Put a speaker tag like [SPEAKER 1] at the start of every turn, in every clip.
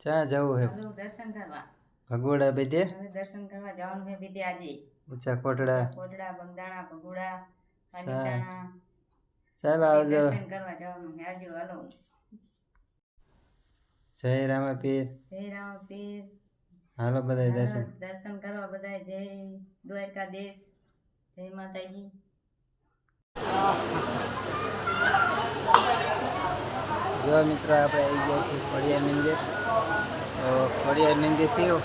[SPEAKER 1] ક્યાં જવું હે?
[SPEAKER 2] દર્શન કરવા.
[SPEAKER 1] ભગોડા
[SPEAKER 2] હવે દર્શન કરવા જવાનું છે બીજે આજે.
[SPEAKER 1] ઊંચા કોટડા
[SPEAKER 2] કોટડા બંગાણા ભગોડા. પાલીતાણા
[SPEAKER 1] ચાલો આવજો.
[SPEAKER 2] દર્શન કરવા જવાનું આવજો હાલો.
[SPEAKER 1] જય રામા પીર
[SPEAKER 2] જય રામા પીર
[SPEAKER 1] હાલો બધા દર્શન.
[SPEAKER 2] દર્શન કરવા બધા જય દ્વારકાધીશ. જય માતાજી.
[SPEAKER 1] જો મિત્રો, આપણે આવી ગયા છીએ ખોડિયાર મંદિર તો ખોડિયાર મંદિર થયું.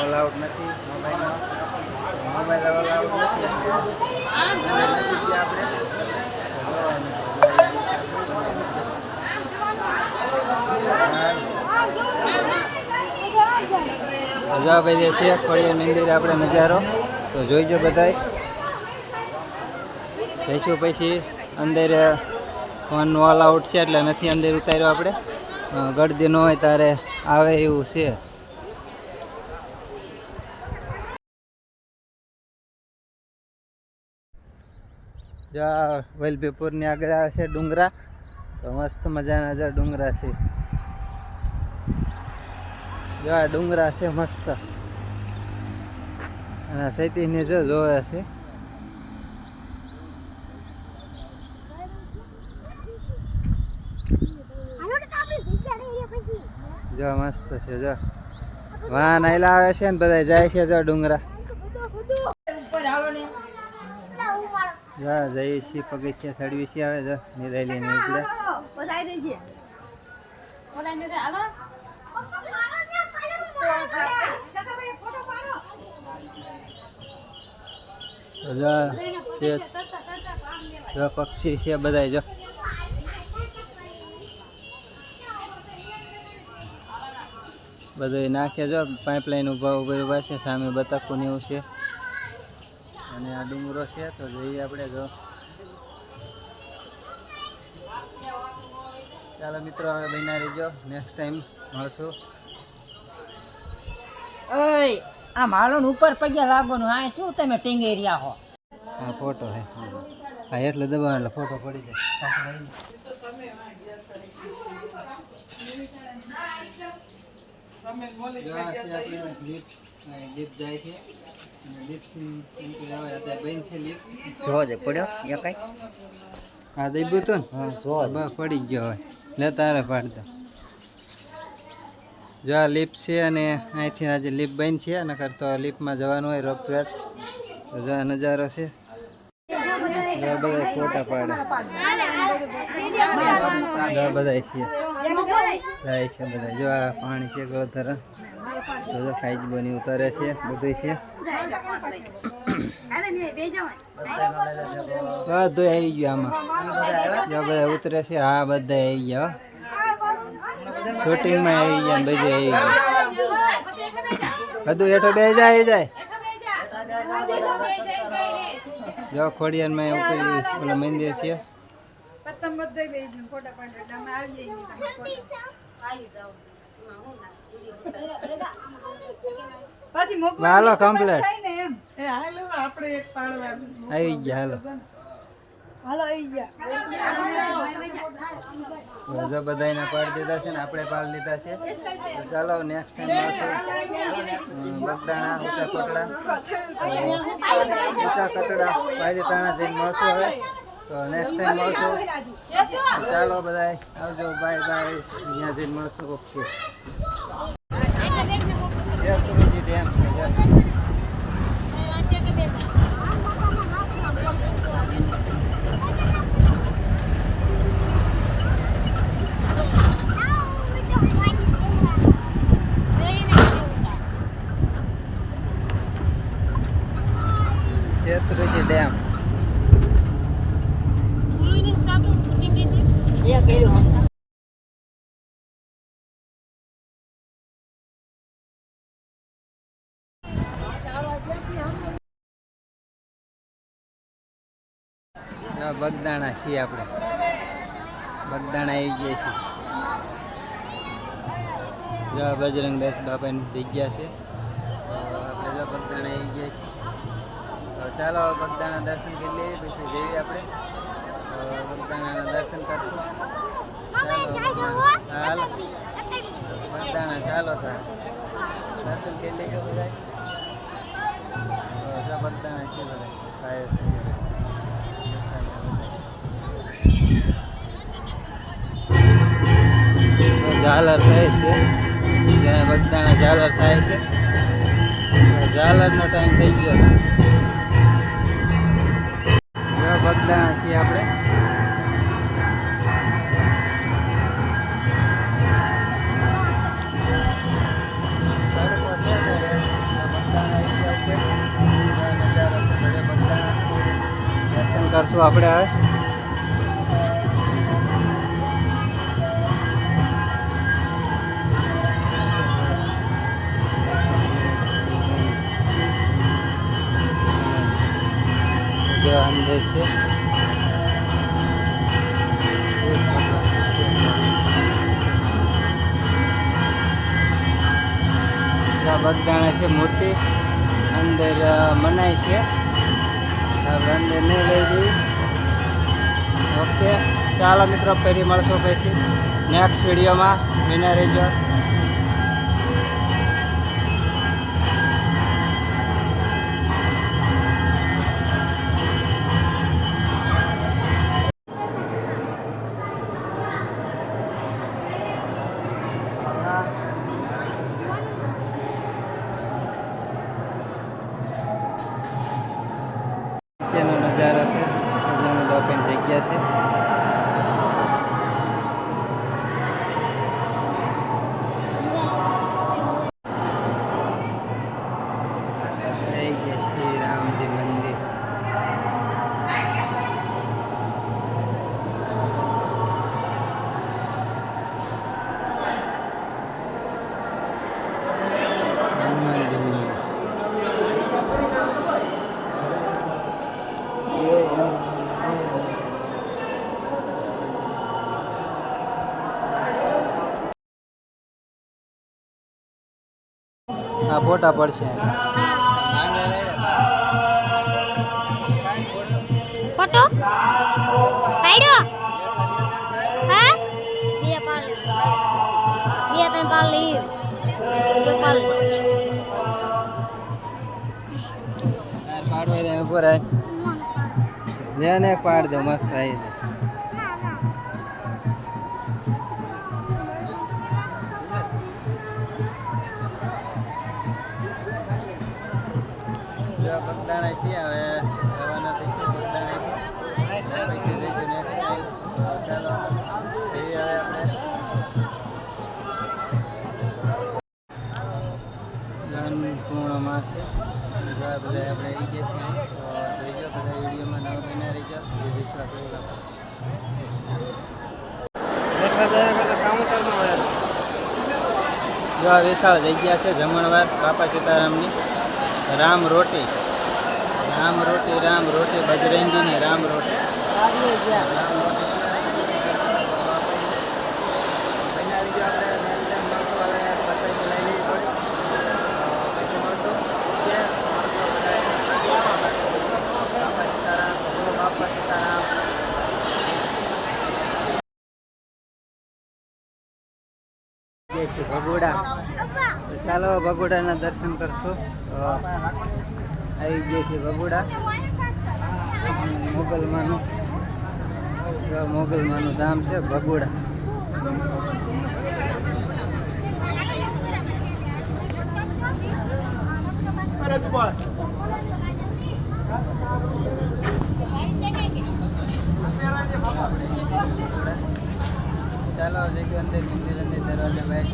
[SPEAKER 1] ઓલ આઉટ નથી મોબાઈલમાં. મોબાઈલ ઓલ આઉટ નથી. આપણે તો જો છે ખોડિયાર મંદિર આપણે નજારો. તો જોઈજો બધાય. જઈશું પછી અંદર ફોન ઓલ આઉટ છે એટલે નથી અંદર ઉતાર્યો આપણે. ગળદી ન હોય ત્યારે આવે એવું છે. વલભીપુરની આગળ આવે છે ડુંગરા. તો મસ્ત મજાના જો ડુંગરા છે. જો આ ડુંગરા છે મસ્ત. અને સૈતીને જો જોવે છે. જો, મસ્ત છે, જો. વાહ આયલા આવે છે ને બધા જાય છે જો ડુંગરા. જા, જઈએ છીએ, પગથિયા ચડવી છીએ આવે જો. નિરાયલી ને એટલે જો જો. પક્ષી છે બધા જો. બધું નાખે જો પાઇપલાઇન ઊભા ઊભા ઊભા છે સામે બતકું ને એવું છે. અને આ ડુંગરો છે તો જઈએ આપણે જો. ચાલો મિત્રો હવે બન્યા રહીજો. નેક્સ્ટ ટાઈમ મળશું.
[SPEAKER 3] ઓય આ માળોન ઉપર પગ્યા લાગવાનું. આ શું તમે ટીંગેરિયા હો?
[SPEAKER 1] આ ફોટો હે. હા. એટલે દબાવ એટલે ફોટો પડી જાય જો આ છે આપણે lift. આ lift જાય છે અને lift ની એમ કે હવે અત્યારે બંધ છે lift.
[SPEAKER 3] જોજે પડ્યો? એ કઈ?
[SPEAKER 1] આ દબ્યું હતું ને?
[SPEAKER 3] હા જો
[SPEAKER 1] બસ પડી ગયો હોય લે તારે પાડતા. જો આ લિફ્ટ છે અને અહીંથી આજે લિફ્ટ બંધ છે નકર તો લિફ્ટમાં જવાનું હોય રોપવેટ તો જો નજારો છે. બધા ફોટા પાડે બધા છે. જાય છે બધા. જો આ પાણી છે ગોધરા તો ખાઈ જ બની ઉતારે છે બધું છે. બધું આવી ગયું આમાં. જો બધા ઉતરે છે, હા બધા આવી ગયા શૂટિંગમાં આવી ગયા બધું આવી ગયા. બધું હેઠો બે જાય જાય. જો ખોડિયારમાં પેલું પેલું મંદિર છે. હાલો કમ્પ્લેટ આવી ગયા હાલો. તો જો બધાને પાડી દીધા છે ને આપણે પાડી લીધા છે. ચાલો નેક્સ્ટ ટાઈમ મળશું બગદાણા ઊંચા કોટડા ઊંચા કોટડા પાડી તાણા જઈને મળશું હવે તો નેક્સ્ટ ટાઈમ મળશું ચાલો બધા આવજો બાય બાય અહીંયાથી મળશું ઓકે. ડેમ છે ડેમ
[SPEAKER 3] એ કર્યું
[SPEAKER 1] જો બગદાણા છીએ આપણે. બગદાણા આવી ગયા છીએ જો આ બજરંગ દાસ બાપાની જગ્યા છે. આપણે બગદાણા આવી ગયા છીએ ચાલો બગદાણા દર્શન કરી લઈએ. પછી જઈએ આપણે. બગદાણાના દર્શન કરશું ચાલો બગદાણા ચાલો સર દર્શન કરી લેજો બધા તો બધા છે બધા ઝાલર થાય છે. જ્યાં બગદાણા ઝાલર થાય છે. ઝાલરનો ટાઈમ થઈ ગયો છે. બગદાણા છીએ આપણે. દર્શન આપણે હવે અંદર છે. બગદાણા છે મૂર્તિ. અંદર મનાય છે. અંદર નહીં લઈ જઈએ ઓકે ચાલો મિત્રો ફરી મળશો પછી નેક્સ્ટ વિડીયોમાં વિના રહેજો હા ફોટા પડશે.
[SPEAKER 4] ફોટો? પાડ્યો હા? બે પાડ. બે ત્રણ પાડ લઈ બે પાડ.
[SPEAKER 1] પાડવા દે ઉપર આય જેને પાડ? દે મસ્ત આવી દે છીએ હવે રવાના છે. આપણે આવી ગયા છીએ, તો જોઈજો બધા વિડીયોમાં નવા રહીજો. વિશાળ જગ્યા છે જમણવાર, બાપા સીતારામની. રામ રોટી. રામ રોટી રામ રોટી બજરંગીની રામ રોટી. ભગોડા. ચાલો ભગોડાના દર્શન કરશું. આવી ગયા છે બગુડા મોગલમાનું. મોગલમાનું ધામ છે ભગોડા ચાલો જઈશું અંદર મંદિર અંદર દરવાજા બહાર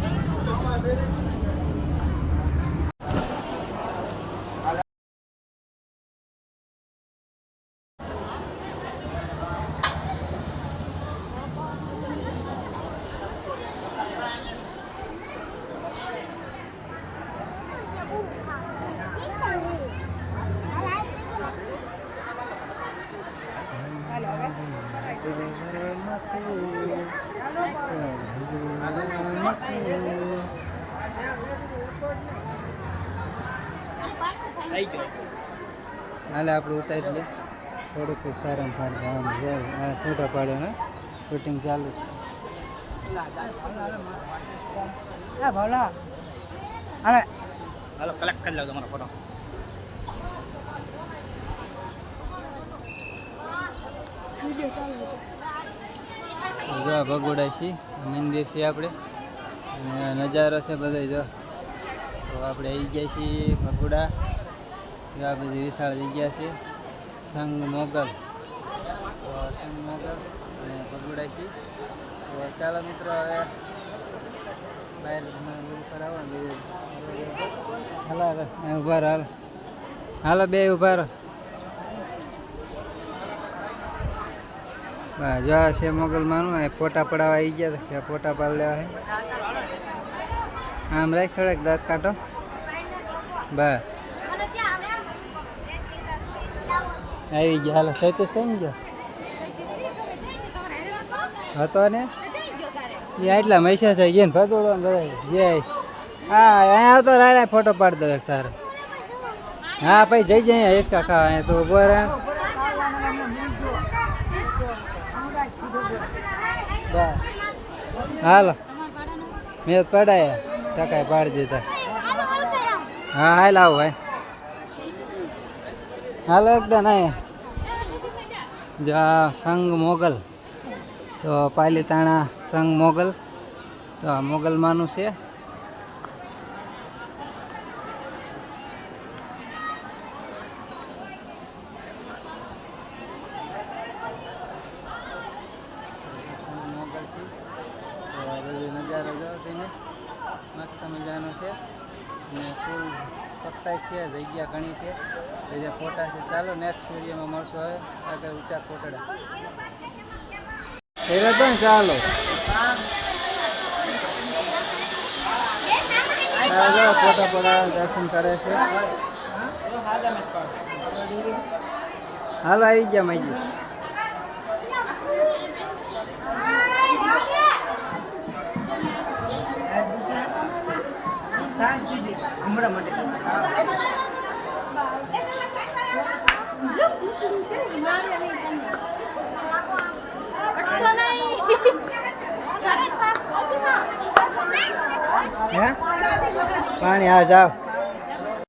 [SPEAKER 1] હાલે આપણે ઉતારી લે થોડુંક સારામાં પાડે આમ આ ફોટા પાડે ને શૂટિંગ ચાલુ.
[SPEAKER 3] હા ભલા.
[SPEAKER 5] હાલો. કલેક્ટ કરી લો તમારો ફોટો
[SPEAKER 1] જો ભગોડા છે મંદિર છે આપણે. નજારો છે બધો જો. તો આપણે આવી ગયા છીએ ભગોડા. આ બધી વિશાળ જગ્યા છે, સંઘ મોગલ. તો સંઘ મોગલ અને ભગોડા છે તો ચાલો મિત્રો હવે બહાર. હાલો ઊભા હાલો. હાલો, બે ઊભા રહો. જો આ છે મોગલમાંનું અહીં ફોટા પડાવવા આવી ગયા હતા ફોટા પાડ લેવા છે. આમ રાખ થોડાક દાંત કાઢો બસ આવી ગયા હાલો સૈતે થઈ ગયો હતો ને એ આટલા મૈસા છે ગયા ને ભગોડો જય હા અહીંયા આવતો રાયલા ફોટો પાડી દો એક તારો હા ભાઈ જઈ જઈએ હિસકા ખાવા અહીંયા તો ઊભો રહે હાલો મેં પડાયા ટકાય પાડી દીધા હા હાલ આવો ભાઈ હાલો એકદમ અહીં જો સંગ મોગલ. તો પાલીતાણા સંગ મોગલ. તો આ મોગલમાંનું છે. નજારો જો મસ્ત મજાનો છે. અને ફૂલ પત્તા છે, જગ્યા ઘણી છે. બીજા ફોટા છે. ચાલો નેક્સ્ટ વિડીયોમાં મળશું હવે. આગળ ઊંચા કોટડા. તો ચાલો. ફોટા પડા દર્શન કરે છે. હાલો, આવી ગયા માજી.
[SPEAKER 3] હમણાં માટે.
[SPEAKER 1] પાણી આ જાઓ